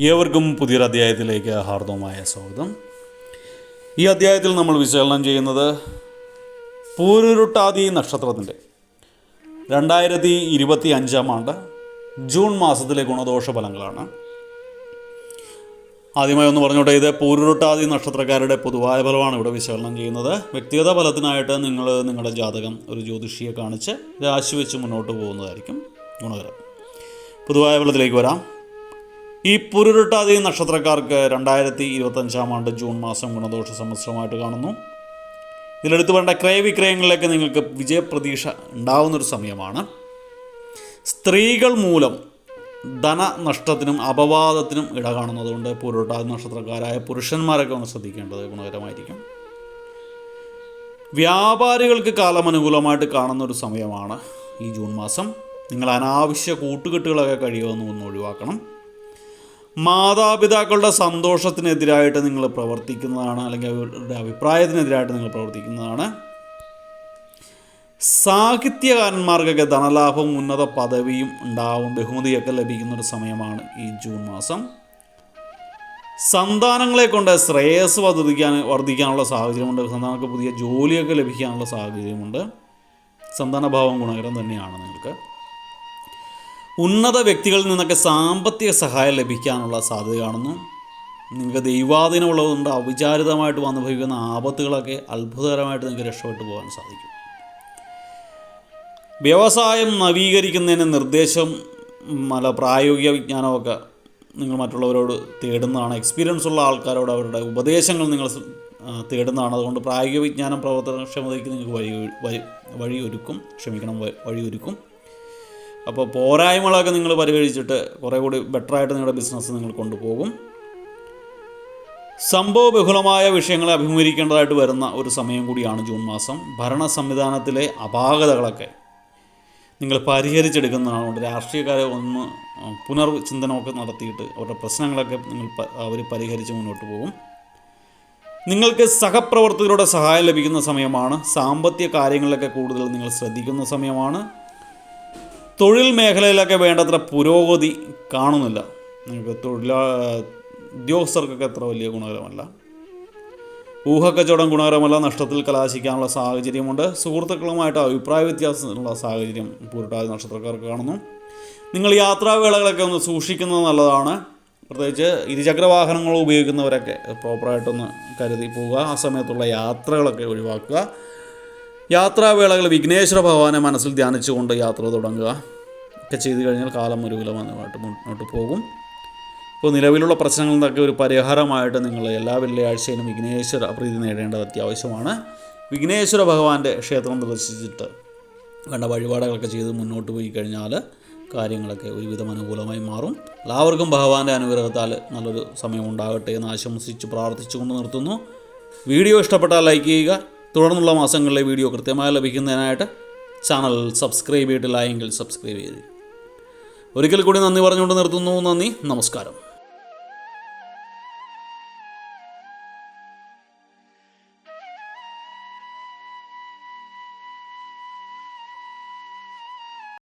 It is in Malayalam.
ഏവർക്കും പുതിയൊരു അധ്യായത്തിലേക്ക് ഹാർദവമായ സ്വാഗതം. ഈ അധ്യായത്തിൽ നമ്മൾ വിശകലനം ചെയ്യുന്നത് പൂരുരുട്ടാതി നക്ഷത്രത്തിന്റെ രണ്ടായിരത്തി ഇരുപത്തി അഞ്ചാം ആണ്ട് ജൂൺ മാസത്തിലെ ഗുണദോഷ ഫലങ്ങളാണ് ആദ്യമായി ഒന്ന് പറഞ്ഞോട്ടെ ഇത് പൂരുരുട്ടാതി നക്ഷത്രക്കാരുടെ പൊതുവായ ഫലമാണ് ഇവിടെ വിശകലനം ചെയ്യുന്നത്. വ്യക്തിഗത ഫലത്തിനായിട്ട് നിങ്ങൾ നിങ്ങളുടെ ജാതകം ഒരു ജ്യോതിഷിയെ കാണിച്ച് രാശി വെച്ച് മുന്നോട്ട് പോകുന്നതായിരിക്കും ഗുണകരം. പൊതുവായ ഫലത്തിലേക്ക് വരാം. ഈ പുരുരുട്ടാതി നക്ഷത്രക്കാർക്ക് രണ്ടായിരത്തി ഇരുപത്തഞ്ചാം ആണ്ട് ജൂൺ മാസം ഗുണദോഷ സംവത്സരമായിട്ട് കാണുന്നു. ഇതിലെടുത്ത് വേണ്ട ക്രയവിക്രയങ്ങളിലേക്ക് നിങ്ങൾക്ക് വിജയപ്രതീക്ഷ ഉണ്ടാവുന്നൊരു സമയമാണ്. സ്ത്രീകൾ മൂലം ധന ധനനഷ്ടത്തിനും അപവാദത്തിനും ഇട കാണുന്നതുകൊണ്ട് പുരുട്ടാതി നക്ഷത്രക്കാരായ പുരുഷന്മാരൊക്കെ ഒന്ന് ശ്രദ്ധിക്കേണ്ടത് ഗുണകരമായിരിക്കും. വ്യാപാരികൾക്ക് കാലം അനുകൂലമായിട്ട് കാണുന്ന ഒരു സമയമാണ് ഈ ജൂൺ മാസം. നിങ്ങൾ അനാവശ്യ കൂട്ടുകെട്ടുകളൊക്കെ കഴിയുമെന്ന് ഒന്ന് ഒഴിവാക്കണം. മാതാപിതാക്കളുടെ സന്തോഷത്തിനെതിരായിട്ട് നിങ്ങൾ പ്രവർത്തിക്കുന്നതാണ് അല്ലെങ്കിൽ അവരുടെ അഭിപ്രായത്തിനെതിരായിട്ട് നിങ്ങൾ പ്രവർത്തിക്കുന്നതാണ്. സാഹിത്യകാരന്മാർക്കൊക്കെ ധനലാഭവും ഉന്നത പദവിയും ഉണ്ടാവും ബഹുമതിയൊക്കെ ലഭിക്കുന്ന ഒരു സമയമാണ് ഈ ജൂൺ മാസം. സന്താനങ്ങളെ കൊണ്ട് ശ്രേയസ് വർദ്ധിക്കാൻ വർദ്ധിക്കാനുള്ള സാഹചര്യമുണ്ട്. സന്താനങ്ങൾക്ക് പുതിയ ജോലിയൊക്കെ ലഭിക്കാനുള്ള സാഹചര്യമുണ്ട്. സന്താനഭാവം ഗുണകരം തന്നെയാണ് നിങ്ങൾക്ക്. ഉന്നത വ്യക്തികളിൽ നിന്നൊക്കെ സാമ്പത്തിക സഹായം ലഭിക്കാനുള്ള സാധ്യത കാണുന്നു. നിങ്ങൾക്ക് ദൈവാധീനമുള്ളതുകൊണ്ട് അവിചാരിതമായിട്ട് വന്നു ഭവിക്കുന്ന ആപത്തുകളൊക്കെ അത്ഭുതകരമായിട്ട് നിങ്ങൾക്ക് രക്ഷപ്പെട്ടു പോകാൻ സാധിക്കും. വ്യവസായം നവീകരിക്കുന്നതിന് നിർദ്ദേശം നല്ല പ്രായോഗിക വിജ്ഞാനമൊക്കെ നിങ്ങൾ മറ്റുള്ളവരോട് തേടുന്നതാണ്. എക്സ്പീരിയൻസ് ഉള്ള ആൾക്കാരോട് അവരുടെ ഉപദേശങ്ങൾ നിങ്ങൾ തേടുന്നതാണ്. അതുകൊണ്ട് പ്രായോഗിക വിജ്ഞാനം പ്രവർത്തനക്ഷമതയ്ക്ക് നിങ്ങൾക്ക് വഴി വഴി വഴിയൊരുക്കും. ക്ഷമിക്കണം വഴിയൊരുക്കും. അപ്പോൾ പോരായ്മകളൊക്കെ നിങ്ങൾ പരിഹരിച്ചിട്ട് കുറേ കൂടി ബെറ്ററായിട്ട് നിങ്ങളുടെ ബിസിനസ് നിങ്ങൾ കൊണ്ടുപോകും. സംഭവ ബഹുളമായ വിഷയങ്ങളെ അഭിമുഖീകരിക്കേണ്ടതായിട്ട് വരുന്ന ഒരു സമയം കൂടിയാണ് ജൂൺ മാസം. ഭരണ സംവിധാനത്തിലെ അപാകതകളൊക്കെ നിങ്ങൾ പരിഹരിച്ചെടുക്കുന്നതാണ്. കൊണ്ട് രാഷ്ട്രീയക്കാരെ ഒന്ന് പുനർചിന്തനമൊക്കെ നടത്തിയിട്ട് അവരുടെ പ്രശ്നങ്ങളൊക്കെ നിങ്ങൾ അവർ പരിഹരിച്ച് മുന്നോട്ട് പോകും. നിങ്ങൾക്ക് സഹപ്രവർത്തകരുടെ സഹായം ലഭിക്കുന്ന സമയമാണ്. സാമ്പത്തിക കാര്യങ്ങളിലൊക്കെ കൂടുതൽ നിങ്ങൾ ശ്രദ്ധിക്കുന്ന സമയമാണ്. തൊഴിൽ മേഖലയിലൊക്കെ വേണ്ടത്ര പുരോഗതി കാണുന്നില്ല. നിങ്ങൾക്ക് തൊഴിലാ ഉദ്യോഗസ്ഥർക്കൊക്കെ അത്ര വലിയ ഗുണകരമല്ല. ഊഹക്കച്ചവടം ഗുണകരമല്ല നഷ്ടത്തിൽ കലാശിക്കാനുള്ള സാഹചര്യമുണ്ട്. സുഹൃത്തുക്കളുമായിട്ട് അഭിപ്രായ വ്യത്യാസമുള്ള സാഹചര്യം പൂരട്ടാതി നക്ഷത്രക്കാർക്ക് കാണുന്നു. നിങ്ങൾ യാത്രാവേളകളൊക്കെ ഒന്ന് സൂക്ഷിക്കുന്നത് നല്ലതാണ്. പ്രത്യേകിച്ച് ഇരുചക്ര വാഹനങ്ങൾ ഉപയോഗിക്കുന്നവരൊക്കെ പ്രോപ്പറായിട്ടൊന്ന് കരുതി പോവുക. ആ സമയത്തുള്ള യാത്രകളൊക്കെ ഒഴിവാക്കുക. യാത്രാവേളകൾ വിഘ്നേശ്വര ഭഗവാനെ മനസ്സിൽ ധ്യാനിച്ചുകൊണ്ട് യാത്ര തുടങ്ങുക. ഒക്കെ ചെയ്തു കഴിഞ്ഞാൽ കാലം അനുകൂലമായിട്ട് മുന്നോട്ട് പോകും. ഇപ്പോൾ നിലവിലുള്ള പ്രശ്നങ്ങളിൽ നിന്നൊക്കെ ഒരു പരിഹാരമായിട്ട് നിങ്ങൾ എല്ലാ വെള്ളിയാഴ്ചയിലും വിഘ്നേശ്വര പ്രീതി നേടേണ്ടത് അത്യാവശ്യമാണ്. വിഘ്നേശ്വര ഭഗവാന്റെ ക്ഷേത്രം ദർശിച്ചിട്ട് വേണ്ട വഴിപാടുകളൊക്കെ ചെയ്ത് മുന്നോട്ട് പോയി കഴിഞ്ഞാൽ കാര്യങ്ങളൊക്കെ ഒരുവിധം അനുകൂലമായി മാറും. എല്ലാവർക്കും ഭഗവാന്റെ അനുഗ്രഹത്താൽ നല്ലൊരു സമയം ഉണ്ടാകട്ടെ എന്ന് ആശംസിച്ച് പ്രാർത്ഥിച്ചുകൊണ്ട് നിർത്തുന്നു. വീഡിയോ ഇഷ്ടപ്പെട്ടാൽ ലൈക്ക് ചെയ്യുക തുടർന്നുള്ള മാസങ്ങളിലെ വീഡിയോ കൃത്യമായി ലഭിക്കുന്നതിനായിട്ട് ചാനൽ സബ്സ്ക്രൈബ് ചെയ്തിട്ടില്ല എങ്കിൽ സബ്സ്ക്രൈബ് ചെയ്ത് ഒരിക്കൽ കൂടി നന്ദി പറഞ്ഞുകൊണ്ട് നിർത്തുന്നു. നന്ദി. നമസ്കാരം.